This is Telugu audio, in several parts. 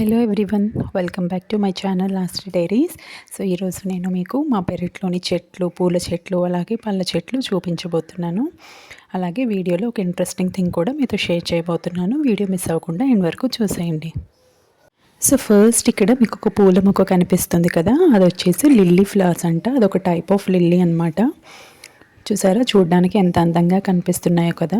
Hello everyone welcome back to my channel lost diaries so ఈరోజు నేను మీకు మా పెరట్లోని చెట్లు పూల చెట్లు అలాగే పళ్ళ చెట్లు చూపించబోతున్నాను. అలాగే వీడియోలో ఒక ఇంట్రెస్టింగ్ థింగ్ కూడా మీతో షేర్ చేయబోతున్నాను. వీడియో మిస్ అవ్వకుండా ఎండ్ వరకు చూసేయండి. సో ఫస్ట్ ఇక్కడ మీకు ఒక పూల మొక్క కనిపిస్తుంది కదా అది వచ్చేసి లిల్లీ ఫ్లవర్స్ అంట. అదొక టైప్ ఆఫ్ లిల్లీ అనమాట చూసారా? చూడడానికి ఎంత అందంగా కనిపిస్తున్నాయో కదా.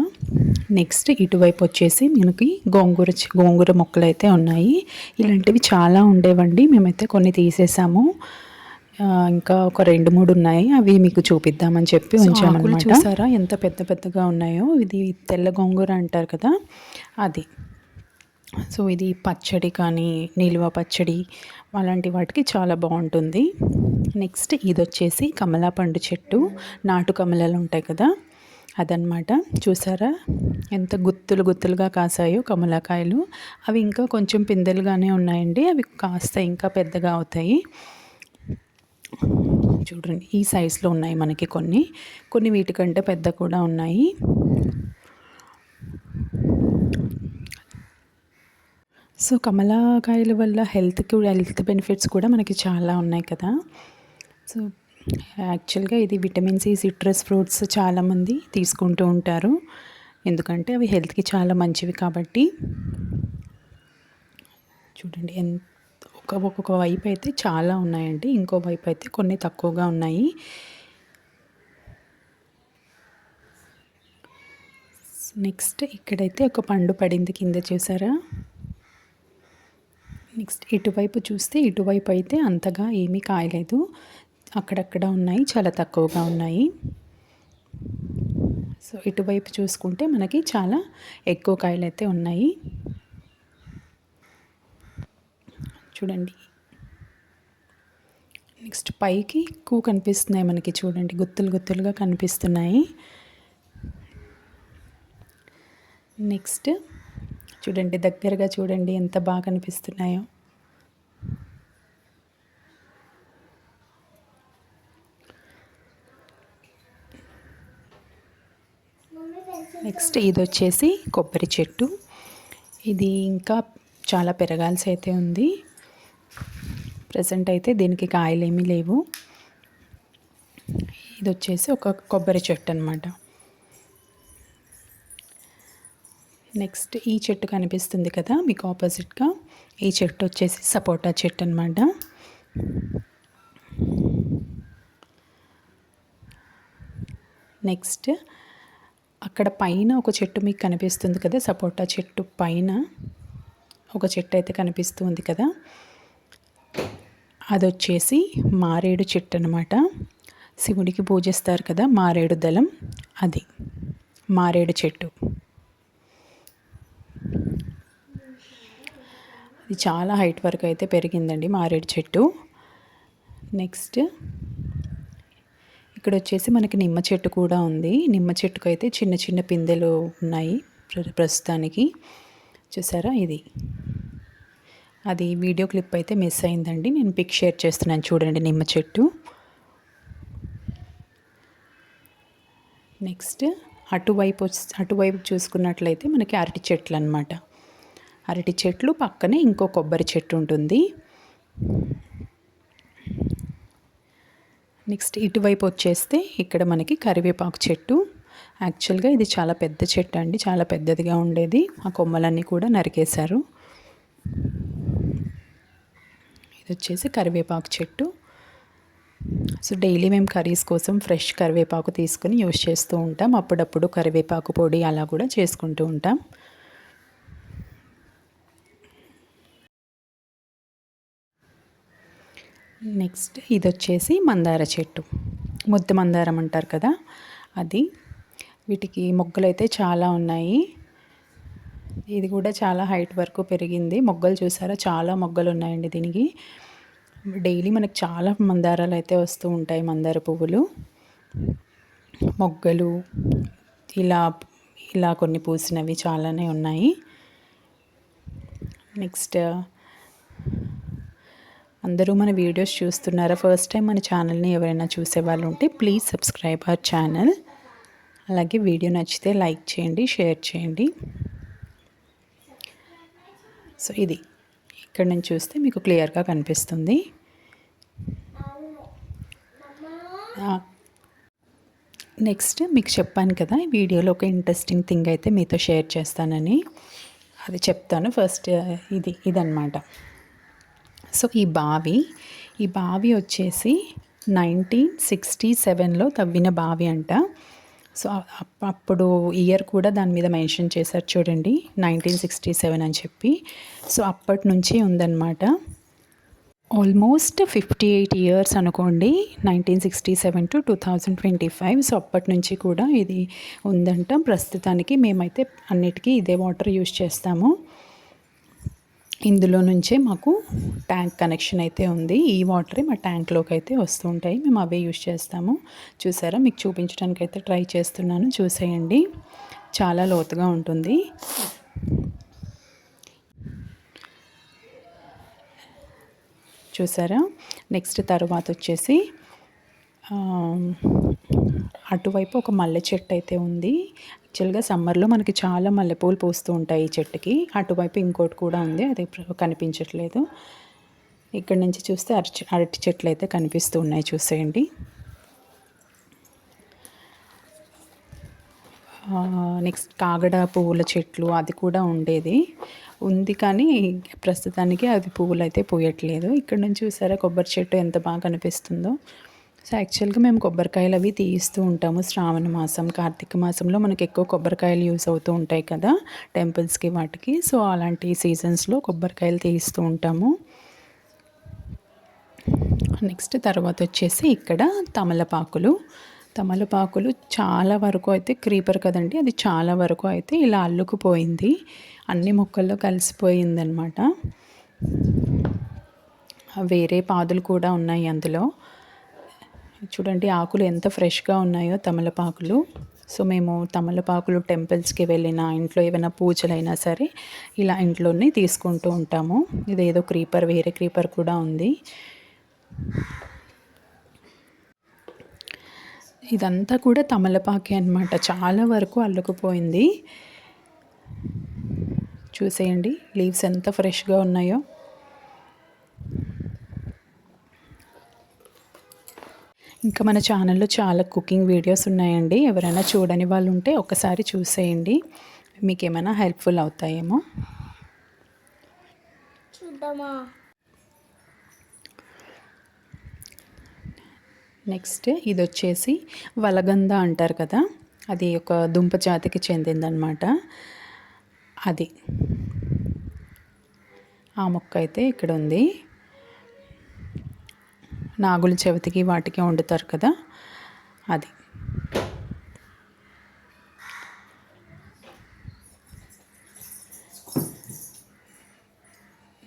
నెక్స్ట్ ఇటువైపు వచ్చేసి మనకి గోంగూర గోంగూర మొక్కలు అయితే ఉన్నాయి. ఇలాంటివి చాలా ఉండేవండి. మేమైతే కొన్ని తీసేసాము. ఇంకా ఒక రెండు మూడు ఉన్నాయి. అవి మీకు చూపిద్దామని చెప్పి ఉంచామన్నమాట చూసారా? ఎంత పెద్ద పెద్దగా ఉన్నాయో? ఇది తెల్ల గోంగూర అంటారు కదా. అది. సో ఇది పచ్చడి కానీ నిల్వ పచ్చడి అలాంటి వాటికి చాలా బాగుంటుంది. నెక్స్ట్ ఇది వచ్చేసి కమలా పండు చెట్టు. నాటు కమలాలు ఉంటాయి కదా అదనమాట చూసారా? ఎంత గుత్తులు గుత్తులుగా కాసాయో కమలాకాయలు. అవి ఇంకా కొంచెం పిందెలుగానే ఉన్నాయండి. అవి కాస్త ఇంకా పెద్దగా అవుతాయి. చూడండి ఈ సైజులో ఉన్నాయి మనకి కొన్ని. కొన్ని వీటికంటే పెద్ద కూడా ఉన్నాయి. సో కమలాకాయల వల్ల హెల్త్కి హెల్త్ బెనిఫిట్స్ కూడా మనకి చాలా ఉన్నాయి కదా. సో యాక్చువల్గా ఇది విటమిన్ సి సిట్రస్ ఫ్రూట్స్ చాలామంది తీసుకుంటూ ఉంటారు. ఎందుకంటే అవి హెల్త్కి చాలా మంచివి కాబట్టి. చూడండి ఎంత ఒక ఒక్కొక్క వైపు అయితే చాలా ఉన్నాయండి. ఇంకో వైపు అయితే కొన్ని తక్కువగా ఉన్నాయి. నెక్స్ట్ ఇక్కడైతే ఒక పండు పడింది కింద చూసారా? నెక్స్ట్ ఇటువైపు చూస్తే ఇటువైపు అయితే అంతగా ఏమీ కాయలేదు. అక్కడక్కడ ఉన్నాయి చాలా తక్కువగా ఉన్నాయి. సో ఇటువైపు చూసుకుంటే మనకి చాలా ఎక్కువ కాయలు అయితే ఉన్నాయి. చూడండి. నెక్స్ట్ పైకి ఎక్కువ కనిపిస్తున్నాయి మనకి చూడండి. గుత్తులు గుత్తులుగా కనిపిస్తున్నాయి. నెక్స్ట్ చూడండి దగ్గరగా చూడండి ఎంత బాగా కనిపిస్తున్నాయో. నెక్స్ట్ ఇది వచ్చేసి కొబ్బరి చెట్టు. ఇది ఇంకా చాలా పెరగాల్సి అయితే ఉంది. ప్రజెంట్ అయితే దీనికి కాయలు ఏమీ లేవు. ఇది వచ్చేసి ఒక కొబ్బరి చెట్టు అనమాట నెక్స్ట్ ఈ చెట్టు కనిపిస్తుంది కదా మీకు ఆపోజిట్గా. ఈ చెట్టు వచ్చేసి సపోటా చెట్టు అనమాట నెక్స్ట్ అక్కడ పైన ఒక చెట్టు మీకు కనిపిస్తుంది కదా సపోటా చెట్టు పైన ఒక చెట్టు అయితే కనిపిస్తుంది కదా. అది వచ్చేసి మారేడు చెట్టు అనమాట శివుడికి పూజిస్తారు కదా మారేడు దళం అది మారేడు చెట్టు. ఇది చాలా హైట్ వరకు అయితే పెరిగిందండి మారేడు చెట్టు. నెక్స్ట్ ఇక్కడ వచ్చేసి మనకి నిమ్మ చెట్టు కూడా ఉంది. నిమ్మ చెట్టుకు అయితే చిన్న చిన్న పిందెలు ఉన్నాయి ప్రస్తుతానికి. చూసారా ఇది? అది వీడియో క్లిప్ అయితే మిస్ అయిందండి. నేను పిక్ షేర్ చేస్తున్నాను చూడండి నిమ్మ చెట్టు. నెక్స్ట్ అటువైపు అటువైపు చూసుకున్నట్లయితే మనకి అరటి చెట్లు అనమాట అరటి చెట్లు పక్కనే ఇంకో కొబ్బరి చెట్టు ఉంటుంది. నెక్స్ట్ ఇటువైపు వచ్చేస్తే ఇక్కడ మనకి కరివేపాకు చెట్టు. యాక్చువల్గా ఇది చాలా పెద్ద చెట్టు అండి. చాలా పెద్దదిగా ఉండేది. ఆ కొమ్మలన్నీ కూడా నరికేశారు. ఇది వచ్చేసి కరివేపాకు చెట్టు. సో డైలీ మేము కర్రీస్ కోసం ఫ్రెష్ కరివేపాకు తీసుకుని యూస్ చేస్తూ ఉంటాం. అప్పుడప్పుడు కరివేపాకు పొడి అలా కూడా చేసుకుంటూ ఉంటాం. నెక్స్ట్ ఇది వచ్చేసి మందార చెట్టు. ముద్ద మందారం అంటారు కదా అది. వీటికి మొగ్గలు అయితే చాలా ఉన్నాయి. ఇది కూడా చాలా హైట్ వరకు పెరిగింది. మొగ్గలు చూసారా? చాలా మొగ్గలు ఉన్నాయండి దీనికి. డైలీ మనకు చాలా మందారాలు అయితే వస్తూ ఉంటాయి మందార పువ్వులు. మొగ్గలు ఇలా ఇలా కొన్ని పూసినవి చాలానే ఉన్నాయి. నెక్స్ట్ అందరూ మన వీడియోస్ చూస్తున్నారా? ఫస్ట్ టైం మన ఛానల్ని ఎవరైనా చూసే వాళ్ళు ఉంటే ప్లీజ్ సబ్స్క్రైబ్ అవర్ ఛానల్ అలాగే వీడియో నచ్చితే లైక్ చేయండి షేర్ చేయండి. సో ఇది. ఇక్కడ నుంచి చూస్తే మీకు క్లియర్గా కనిపిస్తుంది. నెక్స్ట్ మీకు చెప్పాను కదా ఈ వీడియోలో ఒక ఇంట్రెస్టింగ్ థింగ్ అయితే మీతో షేర్ చేస్తానని. అది చెప్తాను. ఫస్ట్ ఇది ఇదనమాట సో ఈ బావి ఈ బావి వచ్చేసి నైన్టీన్ సిక్స్టీ సెవెన్లో తవ్విన బావి అంట. సో అప్పుడు ఇయర్ కూడా దాని మీద మెన్షన్ చేశారు చూడండి నైన్టీన్ సిక్స్టీ సెవెన్ అని చెప్పి. సో అప్పటి నుంచి ఉందన్నమాట. ఆల్మోస్ట్ ఫిఫ్టీ ఎయిట్ ఇయర్స్ అనుకోండి nineteen sixty seven to two thousand twenty five. So అప్పటి నుంచి కూడా ఇది ఉందంట. ప్రస్తుతానికి మేమైతే అన్నిటికీ ఇదే వాటర్ యూజ్ చేస్తాము. ఇందులో నుంచే మాకు ట్యాంక్ కనెక్షన్ అయితే ఉంది. ఈ వాటరే మా ట్యాంక్లోకి అయితే వస్తూ ఉంటాయి. మేము అవే యూజ్ చేస్తాము. చూసారా? మీకు చూపించడానికి అయితే ట్రై చేస్తున్నాను. చూసేయండి. చాలా లోతుగా ఉంటుంది. చూసారా? నెక్స్ట్ తర్వాత వచ్చేసి అటువైపు ఒక మల్లె చెట్టు అయితే ఉంది. యాక్చువల్గా సమ్మర్లో మనకి చాలా మల్లెపూలు పూస్తూ ఉంటాయి ఈ చెట్టుకి. అటువైపు ఇంకోటి కూడా ఉంది అది కనిపించట్లేదు. ఇక్కడ నుంచి చూస్తే అరటి అరటి చెట్లు అయితే కనిపిస్తూ ఉన్నాయి చూసేయండి. నెక్స్ట్ కాగడ పువ్వుల చెట్లు అది కూడా ఉండేది. ఉంది కానీ ప్రస్తుతానికి అది పువ్వులు అయితే పూయట్లేదు. ఇక్కడ నుంచి చూసారా కొబ్బరి చెట్టు ఎంత బాగా కనిపిస్తుందో. సో యాక్చువల్గా మేము కొబ్బరికాయలు అవి తీయిస్తూ ఉంటాము. శ్రావణ మాసం కార్తీక మాసంలో మనకి ఎక్కువ కొబ్బరికాయలు యూస్ అవుతూ ఉంటాయి కదా టెంపుల్స్కి వాటికి. సో అలాంటి సీజన్స్లో కొబ్బరికాయలు తీస్తూ ఉంటాము. నెక్స్ట్ తర్వాత వచ్చేసి ఇక్కడ తమలపాకులు. తమలపాకులు చాలా వరకు అయితే క్రీపర్ కదండి అది చాలా వరకు అయితే ఇలా అల్లుకుపోయింది. అన్ని మొక్కల్లో కలిసిపోయిందనమాట వేరే పాదులు కూడా ఉన్నాయి అందులో. చూడండి ఆకులు ఎంత ఫ్రెష్గా ఉన్నాయో తమలపాకులు. సో మేము తమలపాకులు టెంపుల్స్కి వెళ్ళిన ఇంట్లో ఏమైనా పూజలైనా సరే ఇలా ఇంట్లోనే తీసుకుంటూ ఉంటాము. ఇదేదో క్రీపర్ వేరే క్రీపర్ కూడా ఉంది. ఇదంతా కూడా తమలపాకే అనమాట చాలా వరకు అల్లుకుపోయింది. చూసేయండి లీవ్స్ ఎంత ఫ్రెష్గా ఉన్నాయో. ఇంకా మన ఛానల్లో చాలా కుకింగ్ వీడియోస్ ఉన్నాయండి. ఎవరైనా చూడని వాళ్ళు ఉంటే ఒకసారి చూసేయండి. మీకు ఏమైనా హెల్ప్ఫుల్ అవుతాయేమో? చూద్దామా? నెక్స్ట్ ఇది వచ్చేసి వలగంద అంటారు కదా? అది ఒక దుంప జాతికి చెందిందనమాట. అది. ఆ మొక్క అయితే ఇక్కడ ఉంది నాగుల చెవితికి వాటికి వండుతారు కదా? అది.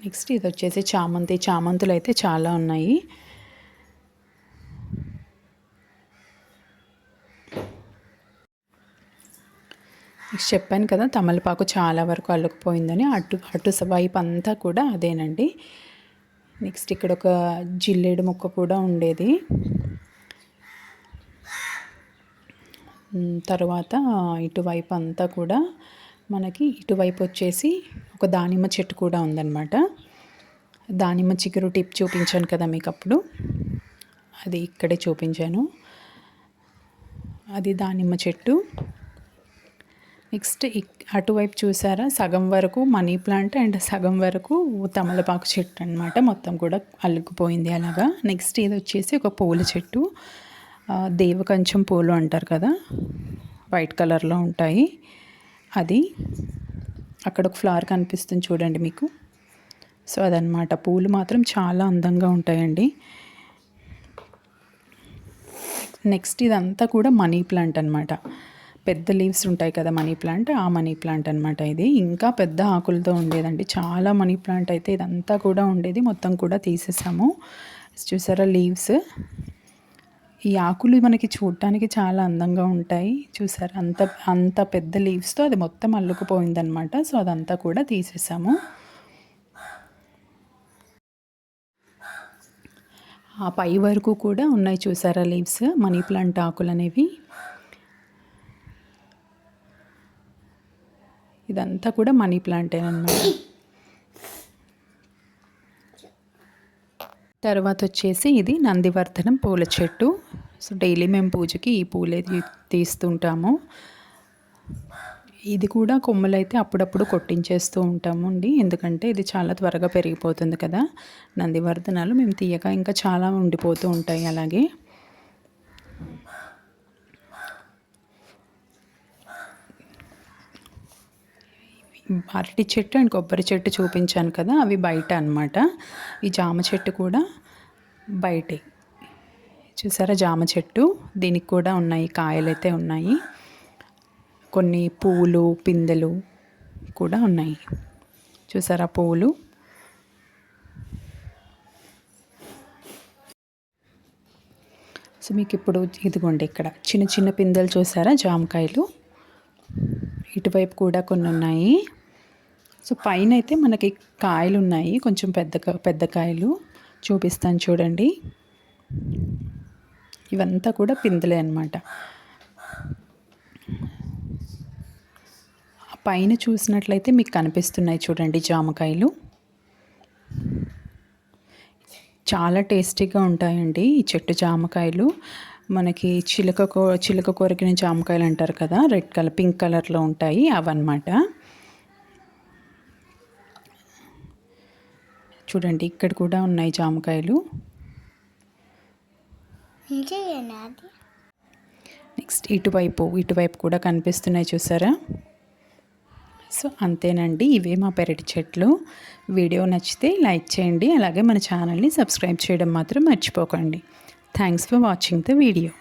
నెక్స్ట్ ఇది వచ్చేసి చామంతి. చామంతులు అయితే చాలా ఉన్నాయి. చెప్పాను కదా తమలపాకు చాలా వరకు అల్లుకుపోయిందని అటు అటు వైపు అంతా కూడా అదేనండి. నెక్స్ట్ ఇక్కడ ఒక జిల్లేడు మొక్క కూడా ఉండేది. తర్వాత ఇటువైపు అంతా కూడా మనకి ఇటువైపు వచ్చేసి ఒక దానిమ్మ చెట్టు కూడా ఉందన్నమాట. దానిమ్మ చిగురు టిప్ చూపించాను కదా మీకు అప్పుడు. అది ఇక్కడే చూపించాను. అది దానిమ్మ చెట్టు. నెక్స్ట్ అటువైపు చూసారా? సగం వరకు మనీ ప్లాంట్ అండ్ సగం వరకు తమలపాకు చెట్టు అనమాట మొత్తం కూడా అల్లుకుపోయింది అలాగా. నెక్స్ట్ ఇది వచ్చేసి ఒక పూల చెట్టు. దేవకంచం పూలు అంటారు కదా? వైట్ కలర్లో ఉంటాయి. అది అక్కడ ఒక ఫ్లవర్ కనిపిస్తుంది చూడండి మీకు. సో అదనమాట పూలు మాత్రం చాలా అందంగా ఉంటాయండి. నెక్స్ట్ ఇదంతా కూడా మనీ ప్లాంట్ అనమాట పెద్ద లీవ్స్ ఉంటాయి కదా మనీ ప్లాంట్ ఆ మనీ ప్లాంట్ అనమాట ఇది. ఇంకా పెద్ద ఆకులతో ఉండేదండి. చాలా మనీ ప్లాంట్ అయితే ఇదంతా కూడా ఉండేది. మొత్తం కూడా తీసేసాము. చూసారా లీవ్స్? ఈ ఆకులు మనకి చూడటానికి చాలా అందంగా ఉంటాయి. చూసారా? అంత అంత పెద్ద లీవ్స్తో అది మొత్తం అల్లుకుపోయిందనమాట సో అదంతా కూడా తీసేసాము. ఆ పై వరకు కూడా ఉన్నాయి చూసారా లీవ్స్? మనీ ప్లాంట్ ఆకులు అనేవి ఇదంతా కూడా మనీ ప్లాంటే అనమాట తర్వాత వచ్చేసి ఇది నందివర్ధనం పూల చెట్టు. సో డైలీ మేము పూజకి ఈ పూలే తీ- తీస్తుంటాము. ఇది కూడా కొమ్మలు అయితే అప్పుడప్పుడు కొట్టించేస్తూ ఉంటాము అండి ఎందుకంటే ఇది చాలా త్వరగా పెరిగిపోతుంది కదా. నందివర్ధనాలు మేము తీయగా ఇంకా చాలా ఉండిపోతూ ఉంటాయి అలాగే. అరటి చెట్టు అండ్ కొబ్బరి చెట్టు చూపించాను కదా అవి బయట అనమాట ఈ జామ చెట్టు కూడా బయటే. చూసారా జామ చెట్టు? దీనికి కూడా ఉన్నాయి కాయలు అయితే ఉన్నాయి. కొన్ని పువ్వులు పిందెలు కూడా ఉన్నాయి. చూసారా పువ్వులు సో మీకు ఇప్పుడు ఇదిగోండి ఇక్కడ చిన్న చిన్న పిందెలు చూసారా జామకాయలు? ఇటువైపు కూడా కొన్ని ఉన్నాయి. సో పైన అయితే మనకి కాయలు ఉన్నాయి కొంచెం పెద్ద పెద్ద కాయలు చూపిస్తాను చూడండి. ఇవంతా కూడా పిందులే అనమాట పైన చూసినట్లయితే మీకు కనిపిస్తున్నాయి చూడండి జామకాయలు. చాలా టేస్టీగా ఉంటాయండి ఈ చెట్టు జామకాయలు. మనకి చిలక కో చిలక కొరికిన జామకాయలు అంటారు కదా రెడ్ కలర్ పింక్ కలర్లో ఉంటాయి అవన్నమాట. చూడండి ఇక్కడ కూడా ఉన్నాయి జామకాయలు. నెక్స్ట్ ఇటువైపు ఇటువైపు కూడా కనిపిస్తున్నాయి చూసారా? సో అంతేనండి. ఇవే మా పెరటి చెట్లు. వీడియో నచ్చితే లైక్ చేయండి అలాగే మన ఛానల్ని సబ్స్క్రైబ్ చేయడం మాత్రం మర్చిపోకండి. Thanks for watching the video.